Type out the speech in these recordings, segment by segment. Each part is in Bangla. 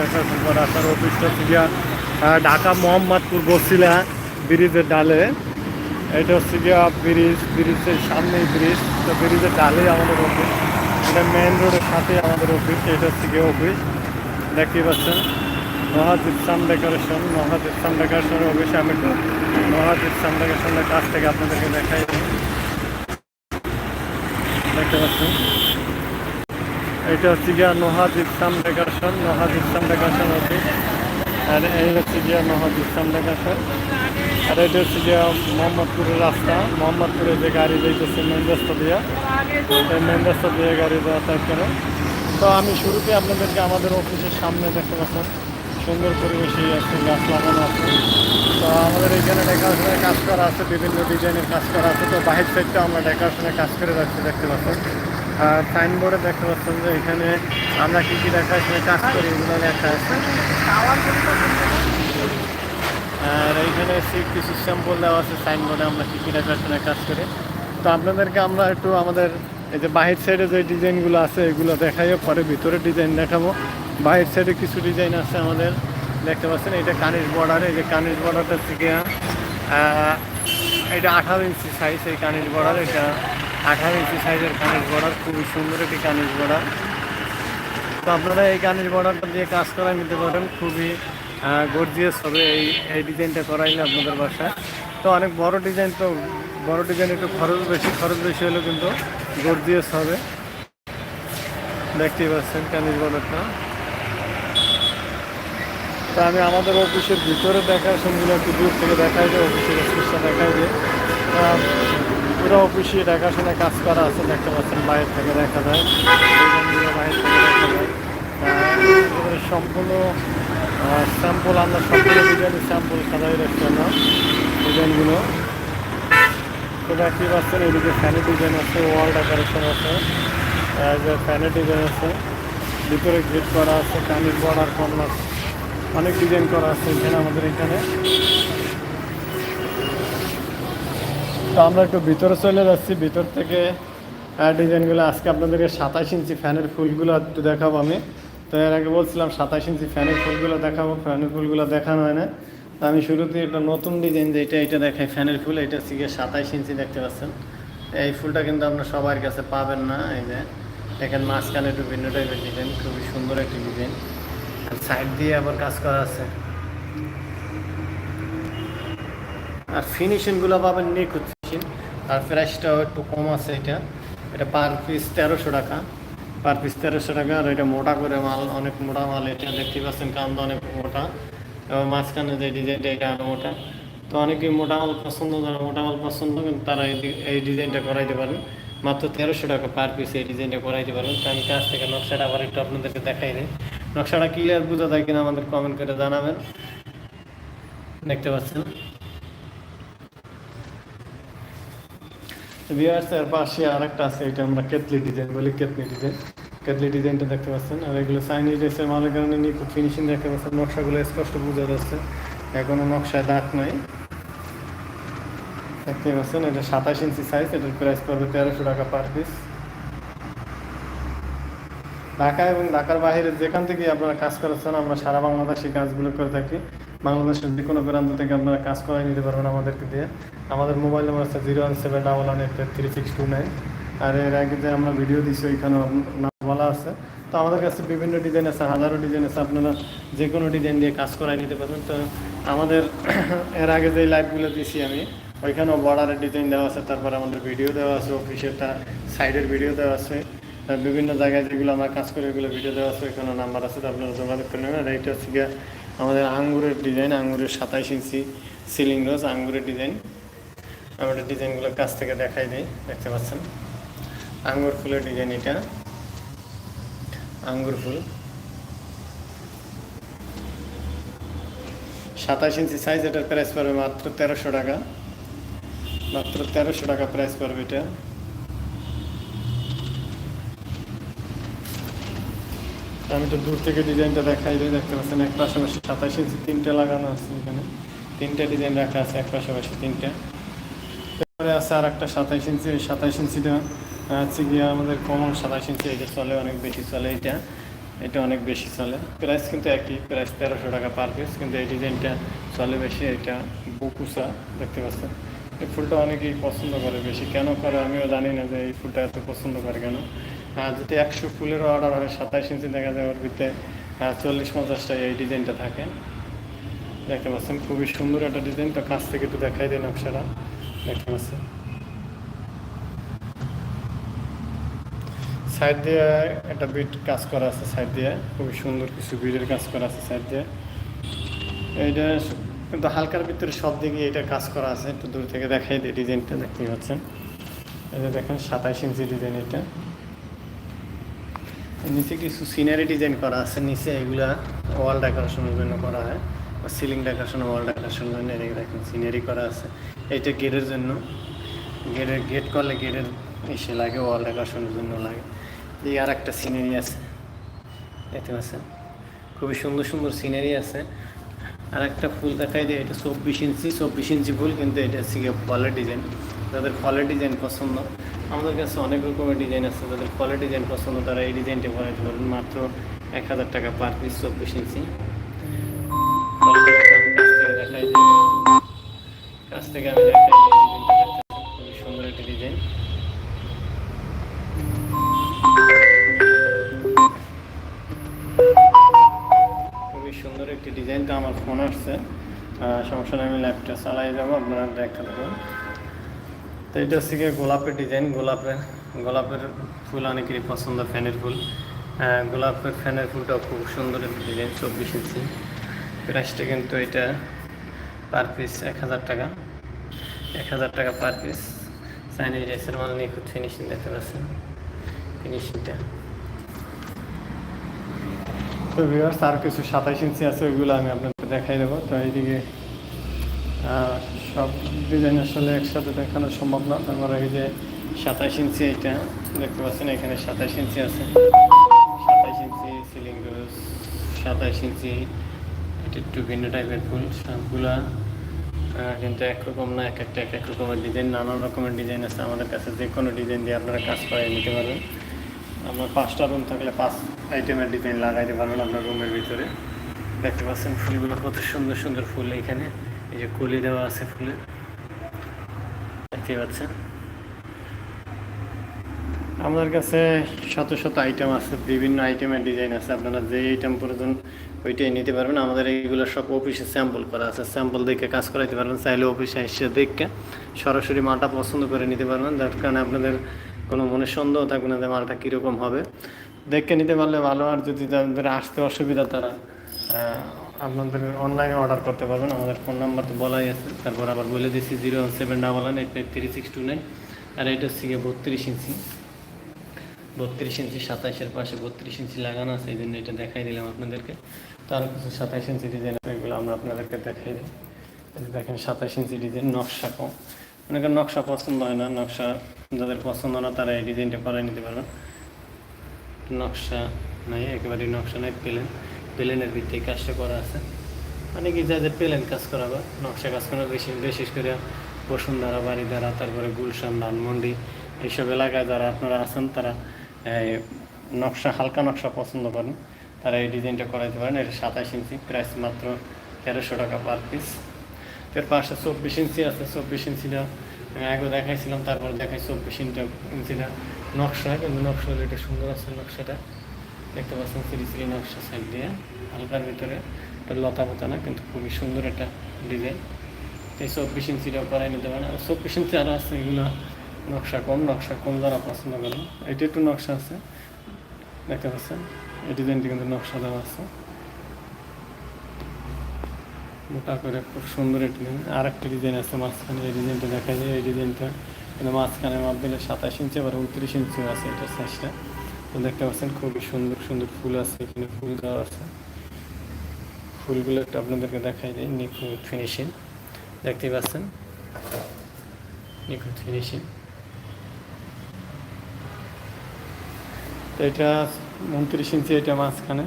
অফিসটা ঢাকা মোহাম্মদপুর বসিলা ব্রিজের ডালে। এটা হচ্ছে গিয়া ব্রিজ, ব্রিজের সামনেই ব্রিজ। তো ব্রিজের ডালেই আমাদের অফিস। এটা মেন রোডের সাথেই আমাদের অফিস, এটা হচ্ছে গিয়ে অফিস। দেখতেই পাচ্ছেন মহাজিৎ সাম ডেকোরেশন মহাজিৎ সাম ডেকোরেশনের অফিসে আমি একটু মহাজিৎ সাম ডেকোরেশনের কাছ থেকে আপনাদেরকে দেখাই দেখতে পাচ্ছেন এটা হচ্ছে গিয়া Nohaj Islam decoration Nohaj Islam decoration office আর এই হচ্ছে গিয়া নোহাজ ইসলাম ডেকারেশন। আর এটা হচ্ছে গিয়া মোহাম্মদপুরের রাস্তা। মোহাম্মদপুরে যে গাড়ি যাইতেছে মেন রাস্তা দিয়া। এই মেন রাস্তা দিয়ে গাড়ি যাতায়াত করে। তো আমি শুরুতে আপনাদেরকে আমাদের অফিসের সামনে দেখতে পাচ্ছেন, সুন্দর পরিবেশেই আছে গাছ লাগানো আছে। তো আমাদের এখানে ডেকোরেশনের কাজ করা আছে, বিভিন্ন ডিজাইনের কাজ করা আছে। তো বাহির সাইডটা আমরা ডেকোরেশনের কাজ করে রাখছি দেখতে পাচ্ছেন। আর সাইনবোর্ডে দেখতে পাচ্ছেন যে এখানে আমরা কী কী ডেকোরেশনের কাজ করি, এগুলো আছে। আর এইখানে সিফটি সিস্টেম বলে আছে সাইনবোর্ডে আমরা কী কী ডেকোরেশনের কাজ করি। তো আপনাদেরকে আমরা একটু আমাদের এই যে বাহির সাইডে যে ডিজাইনগুলো আছে, এগুলো দেখাইও, পরে ভিতরে ডিজাইন দেখাবো। বাহির সাইডে কিছু ডিজাইন আছে আমাদের, দেখতে পাচ্ছেন, এটা কানিজ বর্ডার এই যে কানিজ বর্ডারটা থেকে এটা আঠারো ইঞ্চি সাইজ এই কানিজ বর্ডার এটা আঠারো ইঞ্চি সাইজের কানিজ বর্ডার খুবই সুন্দর একটি কানিজ বর্ডার তো আপনারা এই কানিজ বর্ডারটা দিয়ে কাজ করা নিতে পারেন খুবই গর্জিয়াস হবে এই এই ডিজাইনটা করাইলে আপনাদের বাসায়। তো অনেক বড় ডিজাইন তো বড় ডিজাইন একটু খরচ বেশি খরচ বেশি হলেও কিন্তু গর্জিয়াস হবে। দেখতেই পাচ্ছেন কানিজ বর্ডারটা তো আমি আমাদের অফিসের ভিতরে দেখার সময়গুলো একটু দূর থেকে দেখাই যায় অফিসের স্পেসটা দেখাই আহ, পুরো অফিসে দেখাশোনায় কাজ করা আছে, দেখতে পাচ্ছেন বাইরে থেকে দেখা যায়। বাইরে থেকে দেখা যায়। সম্পূর্ণ স্যাম্পল আমরা সম্পূর্ণ ডিজাইনের স্যাম্পল সাজাই রাখছি আমরা ডিজাইনগুলো তো দেখতেই পাচ্ছেন এদিকে ফ্যানের ডিজাইন আছে ওয়াল ডেকোরেশন আছে। ফ্যানের ডিজাইন আছে, ভিতরে গেট করা আছে, কানির বর্ডার কর্নার অনেক ডিজাইন করা আছে এখানে আমাদের এখানে। তো আমরা একটু ভিতরে চলে যাচ্ছি। ভিতর থেকে ডিজাইনগুলো আজকে আপনাদেরকে সাতাশ ইঞ্চি ফ্যানের ফুলগুলো একটু দেখাবো আমি। তো এর আগে বলছিলাম সাতাশ ইঞ্চি ফ্যানের ফুলগুলো দেখাবো, ফ্যানের ফুলগুলো দেখানো হয় না। তো আমি শুরুতে একটা নতুন ডিজাইন যেটা এটা দেখাই, ফ্যানের ফুল, এটা গিয়ে সাতাশ ইঞ্চি দেখতে পাচ্ছেন। এই ফুলটা কিন্তু আপনার সবার কাছে পাবেন না, এই যে। দেখেন মাঝখানে একটু ভিন্ন টাইপের ডিজাইন, খুবই সুন্দর একটি ডিজাইন। আর সাইড দিয়ে আবার কাজ করা আছে। আর ফিনিশিংগুলো পাবেন নিখুঁত। আর প্রাইসটাও একটু কম আছে এটা। এটা পার পিস তেরোশো টাকা। পার পিস তেরোশো টাকা আর এটা মোটা করে মাল, অনেক মোটা মাল এটা দেখতে পাচ্ছেন কান্দ অনেক মোটা। এবং মাঝখানে যে ডিজাইনটা এটা আরও মোটা। তো অনেকে মোটা মাল পছন্দ, যারা মোটা মাল পছন্দ কিন্তু তারা এই ডিজাইনটা করাইতে পারেন। মাত্র তেরোশো টাকা পার পিস এই ডিজাইনটা করাইতে পারেন। তো আমি কাছ থেকে নকশাটা আবার একটু আপনাদেরকে দেখাই দিই। নকশাটা ক্লিয়ার বোঝা যায় কিনা আমাদের কমেন্ট করে জানাবেন। দেখতে পাচ্ছেন? ভিউয়ার্স এর পাশে আরেকটা আছে, এটা আমরা কেতলি ডিজাইন বলি কেতলি ডিজাইন কেতলি ডিজাইনটা দেখতে পাচ্ছেন। আর এগুলো চাইনিজ ড্রেসের মালের কারণে নিখুঁত ফিনিশিং দেখতে পাচ্ছেন। নকশাগুলো স্পষ্ট বোঝা যাচ্ছে। এখনও নকশায় দাগ নাই। দেখতে পাচ্ছেন, এটা সাতাশ ইঞ্চি সাইজ এটার প্রাইস পড়বে তেরোশো টাকা পার পিস ঢাকা এবং ঢাকার বাইরে যেখান থেকে আপনারা কাজ করেছেন, আমরা সারা বাংলাদেশে কাজগুলো করে থাকি। বাংলাদেশের যে কোনো প্রান্ত থেকে আপনারা কাজ করাই নিতে পারবেন আমাদেরকে দিয়ে। আমাদের মোবাইল নাম্বার আছে zero one seven double one eight three six two nine আর এর আগে যে আমরা ভিডিও দিচ্ছি ওইখানে নাম বলা আছে। তো আমাদের কাছে বিভিন্ন ডিজাইন আছে, হাজারো ডিজাইন আছে। আপনারা যে কোনো ডিজাইন দিয়ে কাজ করাই নিতে পারবেন। তো আমাদের এর আগে যে লাইভগুলো দিয়েছি আমি, ওইখানেও বর্ডারের ডিজাইন দেওয়া আছে। তারপর আমাদের ভিডিও দেওয়া আছে অফিসেরটা সাইডের ভিডিও দেওয়া আছে। বিভিন্ন জায়গায় যেগুলো আমরা কাজ করি, ওগুলো ভিডিও দেওয়া আছে। ওইখানে নাম্বার আছে। তো আপনারা যোগাযোগ করে নেবেন। আর এইটা হচ্ছে আমাদের আঙ্গুরের ডিজাইন আঙ্গুরের সাতাইশ ইঞ্চি সিলিং রোজ, আঙ্গুরের ডিজাইন আমাদের ডিজাইনগুলো কাছ থেকে দেখাই দিই, দেখতে পাচ্ছেন? আঙ্গুর ফুলের ডিজাইন এটা। আঙ্গুর ফুল। সাতাশ ইঞ্চি সাইজ এটার প্রাইস পড়বে মাত্র তেরোশো টাকা। মাত্র তেরোশো টাকা প্রাইস পড়বে এটা। আমি তো দূর থেকে ডিজাইনটা দেখাই দিই দেখতে পাচ্ছেন এক পাশাপাশি সাতাশ ইঞ্চি তিনটে লাগানো আছে এখানে। তিনটে ডিজাইন রাখা আছে এক পাশাপাশি তিনটে। এরপরে আছে আর একটা সাতাশ ইঞ্চি, এই সাতাইশ ইঞ্চিটা হচ্ছে গিয়ে আমাদের কমন সাতাশ ইঞ্চি, এটা চলে, অনেক বেশি চলে এটা। এটা অনেক বেশি চলে। প্রাইস কিন্তু একই প্রাইস তেরোশো টাকা পার পিস কিন্তু এই ডিজাইনটা চলে বেশি, এটা বুকুসা দেখতে পাচ্ছেন। এই ফুলটা অনেকেই পছন্দ করে, বেশি কেন করে আমিও জানি না যে এই ফুলটা এত পছন্দ করে কেন। যদি একশো ফুলের অর্ডার হয়, সাতাইশ ইঞ্চি দেখা যায় ওর ভিতরে চল্লিশ পঞ্চাশটা এই ডিজাইনটা থাকে। দেখতে পাচ্ছেন, খুবই সুন্দর একটা ডিজাইন তো কাছ থেকে একটু দেখাই দিন নকশাটা। দেখতে পাচ্ছেন। সাইড দিয়ে একটা বিট কাজ করা আছে সাইড দিয়ে, খুবই সুন্দর কিছু বিটের কাজ করা আছে সাইড দিয়ে। এইটা কিন্তু হালকার ভিতরে সব দিকে এটা কাজ করা আছে, একটু দূর থেকে দেখাই দিই ডিজাইনটা দেখতে পাচ্ছেন। এই যে দেখেন, সাতাইশ ইঞ্চি ডিজাইন এটা নিচে কিছু সিনারি ডিজাইন করা আছে। নিচে এগুলা ওয়াল ডেকোরেশনের জন্য করা হয় বা সিলিং ডেকোরেশন ওয়াল ডেকোরেশনের জন্য দেখেন সিনারি করা আছে। এইটা গেটের জন্য। গেটের গেট করলে গেটের এসে লাগে ওয়াল ডেকোরেশনের জন্য লাগে। এই আর একটা সিনারি আছে। দেখতে পাচ্ছেন? খুবই সুন্দর সুন্দর সিনারি আছে। আর একটা ফুল দেখাই যায় এটা চব্বিশ ইঞ্চি চব্বিশ ইঞ্চি ফুল, কিন্তু এটা গিয়ে ফলের ডিজাইন যাদের ফলের ডিজাইন পছন্দ, আমাদের কাছে অনেক রকমের ডিজাইন আছে, যাদের ফলের ডিজাইন পছন্দ, তারা এই ডিজাইনটা বানাইতে পারবেন। মাত্র এক হাজার টাকা পার পিস চব্বিশ ইঞ্চি কাছ থেকে আমি। খুবই সুন্দর একটা ডিজাইন খুবই সুন্দর একটি ডিজাইন তো আমার ফোন আসছে। সমস্যা আমি ল্যাপটপ চালাই যাব, আপনারা দেখা দেবেন। তো এটা হচ্ছে গিয়ে গোলাপের ডিজাইন গোলাপের গোলাপের ফুল অনেকেরই পছন্দ ফ্যানের ফুল। গোলাপের ফ্যানের ফুলটাও খুব সুন্দর একটি ডিজাইন চব্বিশ ইঞ্চি। প্রাইসটা কিন্তু এটা পার পিস এক হাজার টাকা। এক হাজার টাকা পার পিস চাইনিজ রাইসের মাল নিখুঁত ফিনিশিং দেখতে পাচ্ছেন। ফিনিশিংটা তো ভিউয়ার্স আর কিছু সাতাইশ ইঞ্চি আছে, ওইগুলো আমি আপনাদের দেখাই দেবো। তো এইদিকে সব ডিজাইন আসলে একসাথে দেখানো সম্ভব না। তারপরে এই যে সাতাইশ ইঞ্চি এটা দেখতে পাচ্ছেন, এখানে সাতাইশ ইঞ্চি আছে। সাতাইশ ইঞ্চি সিলিং রোজ সাতাইশ ইঞ্চি, এটা একটু ভিন্ন টাইপের ফুল, সবগুলা কিন্তু একরকম না, এক একটা এক এক রকমের ডিজাইন নানান রকমের ডিজাইন আছে। আমাদের কাছে যে কোনো ডিজাইন দিয়ে আপনারা কাজ করে নিতে পারবেন। আপনার পাঁচটা রুম থাকলে পাঁচ আইটেমের ডিজাইন লাগাইতে পারবেন আপনার রুমের ভিতরে। দেখতে পাচ্ছেন ফুলগুলো কত সুন্দর সুন্দর ফুল এখানে। এই যে কলি দেওয়া আছে ফুলের দেখতে পাচ্ছেন। আমাদের কাছে শত শত আইটেম আছে, বিভিন্ন আইটেমের ডিজাইন আছে। আপনারা যে আইটেম প্রয়োজন ওইটাই নিতে পারবেন। আমাদের এইগুলো সব অফিসে স্যাম্পল করা আছে। স্যাম্পল দেখে কাজ করাইতে পারবেন। চাইলে অফিসে এসে দেখে সরাসরি মালটা পছন্দ করে নিতে পারবেন। যার কারণে আপনাদের কোনো মনে সন্দেহ থাকবে না যে মালটা কীরকম হবে। দেখে নিতে পারলে ভালো। আর যদি তাদের আসতে অসুবিধা তারা আপনাদের অনলাইনে অর্ডার করতে পারবেন। আমাদের ফোন নাম্বার তো বলাই আছে। তারপর আবার বলে দিচ্ছি zero seven double one eight five three six two nine. আর এটা হচ্ছে গিয়ে বত্রিশ ইঞ্চি। বত্রিশ ইঞ্চি সাতাইশের পাশে বত্রিশ ইঞ্চি লাগানো আছে, এই জন্য এটা দেখাই দিলাম আপনাদেরকে। তার কিছু সাতাইশ ইঞ্চি ডিজাইন এগুলো আমরা আপনাদেরকে দেখাই দিই। দেখেন সাতাইশ ইঞ্চি ডিজাইন নকশা কম। অনেকের নকশা পছন্দ হয় না, নকশা যাদের পছন্দ না তারা এই ডিজাইনটা করাই নিতে পারবেন। নকশা নাই, একেবারেই নকশা নাই, প্লেন। প্লেনের ভিত্তি কাজটা করা আছে। অনেকে যাদের প্লেন কাজ করাবে নকশা কাজ করা, বেশি বিশেষ করে বসুন্ধরা বাড়িধারা তারপরে গুলশান, ধানমন্ডি এইসব এলাকায় যারা আপনারা আছেন, তারা নকশা, হালকা নকশা পছন্দ করেন। তারা এই ডিজাইনটা করাইতে পারেন। এটা সাতাশ ইঞ্চি, প্রাইস মাত্র তেরোশো টাকা পার পিস। এর পাশে চব্বিশ ইঞ্চি আছে। চব্বিশ ইঞ্চিটা আমি আগে দেখাইছিলাম, তারপর দেখাই চব্বিশ ইঞ্চি ইঞ্চিটা নকশা। কিন্তু নকশা এটা সুন্দর আছে নকশাটা। দেখতে পাচ্ছেন সিরি সিরি নকশা সাইড দিয়ে, হালকার ভিতরে এটা লতা পাতা না, কিন্তু খুবই সুন্দর একটা ডিজাইন এই চব্বিশ ইঞ্চিটাও করাই নিতে পারেন। আর চব্বিশ ইঞ্চি আরও আছে এগুলো নকশা কম নকশা কম যারা পছন্দ করেন। এটা একটু নকশা আছে। দেখতে পাচ্ছেন, এই ডিজাইনটি কিন্তু নকশা দেওয়া আছে। মোটা করে খুব সুন্দর একটি ডিজাইন আর একটা ডিজাইন আছে মাঝখানে, এই ডিজাইনটা দেখা যায়। এই ডিজাইনটা কিন্তু মাঝখানে মাপ দিলে সাতাশ ইঞ্চি আবার উনত্রিশ ইঞ্চিও আছে এটার সাইজটা দেখতে পাচ্ছেন, খুবই সুন্দর সুন্দর ফুল আছে, এখানে ফুল দেওয়া আছে। ফুলগুলো একটু আপনাদেরকে দেখাই দিই, নিখুঁত ফিনিশিং দেখতে পাচ্ছেন, নিখুঁত ফিনিশিং এটা উনত্রিশ ইঞ্চি, এটা মাঝখানে।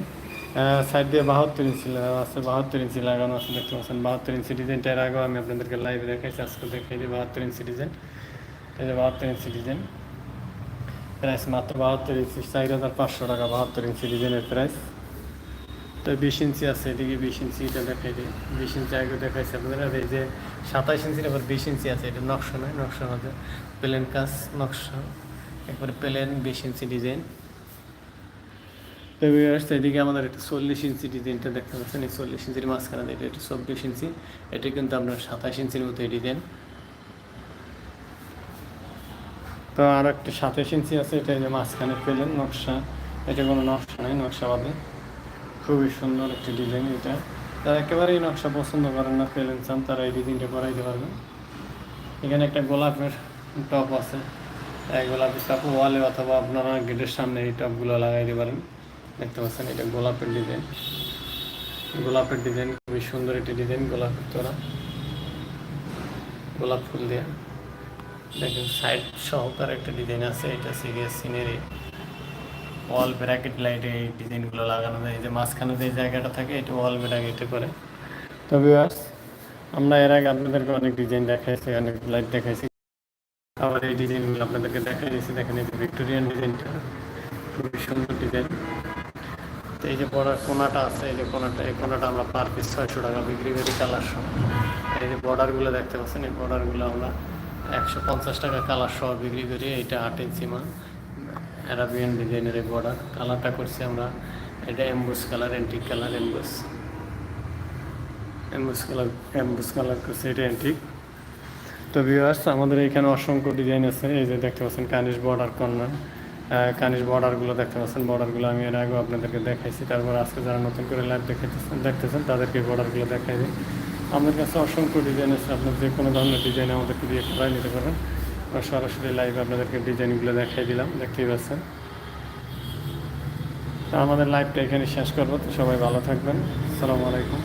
সাইড দিয়ে বাহাত্তর ইঞ্চি আছে, বাহাত্তর ইঞ্চি লাগানো আছে, দেখতে পাচ্ছেন। বাহাত্তর ইঞ্চি ডিজাইনটা এর আগেও আমি আপনাদেরকে লাইভে দেখাইছি, আজকে দেখাই দিই বাহাত্তর ইঞ্চি ডিজাইন যে বাহাত্তর ইঞ্চি ডিজাইন প্রাইস মাত্র বাহাত্তর ইঞ্চি চার হাজার পাঁচশো টাকা বাহাত্তর ইঞ্চি ডিজাইনের প্রাইস তো বিশ ইঞ্চি আছে এদিকে বিশ ইঞ্চি এটা দেখাই দিই বিশ ইঞ্চি আগে দেখাইছে আপনাদের এই যে সাতাইশ ইঞ্চির আবার বিশ ইঞ্চি আছে এটা নকশা নয় নকশা মধ্যে প্লেন কাজ নকশা একবারে প্লেন বিশ ইঞ্চি ডিজাইন তো ভিউয়ার্স এদিকে আমাদের একটা চল্লিশ, ইঞ্চি ডিজাইনটা দেখতে পাচ্ছেন, এই চল্লিশ ইঞ্চির মাঝখানে এটা এটা চব্বিশ ইঞ্চি, এটা কিন্তু আপনার সাতাশ ইঞ্চির মতো এই ডিজাইন। তো আর একটা সাতাশ ইঞ্চি আছে, এটা যে মাঝখানে পেলেন নকশা। এটা কোনো নকশা নেই, নকশা বাদে। খুবই সুন্দর একটি ডিজাইন এটা। যারা একেবারেই নকশা পছন্দ করেন না পেলেন চান, তারা এই ডিজাইনটা করাইতে পারবেন। এখানে একটা গোলাপের টপ আছে। এই গোলাপের টপ ওয়ালে অথবা আপনারা গেটের সামনে এই টপগুলো লাগাইতে পারেন। দেখতে পাচ্ছেন, এটা গোলাপের ডিজাইন গোলাপের ডিজাইন খুবই সুন্দর একটি ডিজাইন গোলাপের তোরা গোলাপ ফুল দেওয়া দেখেন সাইড সহকার একটা ডিজাইন আছে, এটা সিরিয়াস সিনারি ওয়াল ব্র্যাকেট লাইটে এই ডিজাইনগুলো লাগানো যায়। যে মাঝখানে যে জায়গাটা থাকে, এটা ওয়াল ব্র্যাকেটে করে। তো ভিউয়ার্স আমরা এর আগে আপনাদেরকে অনেক ডিজাইন দেখাইছি, অনেক লাইট দেখাইছি। আবার এই ডিজাইনগুলো আপনাদেরকে দেখাই দিয়েছি। দেখেন, এই যে ভিক্টোরিয়ান ডিজাইনটা খুবই সুন্দর ডিজাইন তো এই যে বড় কোনাটা আছে, এই যে কোনাটা, এই কোনাটা আমরা পার পিস ছয়শো টাকা বিক্রি করি কালার সহ। এই যে বর্ডারগুলো দেখতে পাচ্ছেন, এই বর্ডারগুলো আমরা একশো পঞ্চাশ টাকা কালার সহ বিক্রি করি, এটা আট ইঞ্চি মাল। অ্যারাবিয়ান ডিজাইনের এই বর্ডার কালারটা করছি আমরা, এটা emboss colour antique colour emboss emboss colour emboss colour করছি, এটা অ্যান্টিক তো ভিউয়ার্স আমাদের এখানে অসংখ্য ডিজাইন আছে। এই যে দেখতে পাচ্ছেন কানিস বর্ডার কর্নার কানিস বর্ডারগুলো দেখতে পাচ্ছেন বর্ডারগুলো আমি এর আগেও আপনাদেরকে দেখাইছি। তারপর আজকে যারা নতুন করে লাইভ দেখাইতেছেন দেখতেছেন, তাদেরকে বর্ডারগুলো দেখাই দিই। আমাদের কাছে অসংখ্য ডিজাইন আছে। আপনার যে কোনো ধরনের ডিজাইন আমাদেরকে দিয়ে করাই নিতে পারেন আমরা সরাসরি লাইভে আপনাদেরকে ডিজাইনগুলো দেখাই দিলাম। দেখতেই পাচ্ছেন। তা আমাদের লাইভটা এখানে শেষ করব। তো সবাই ভালো থাকবেন। আসসালামু আলাইকুম।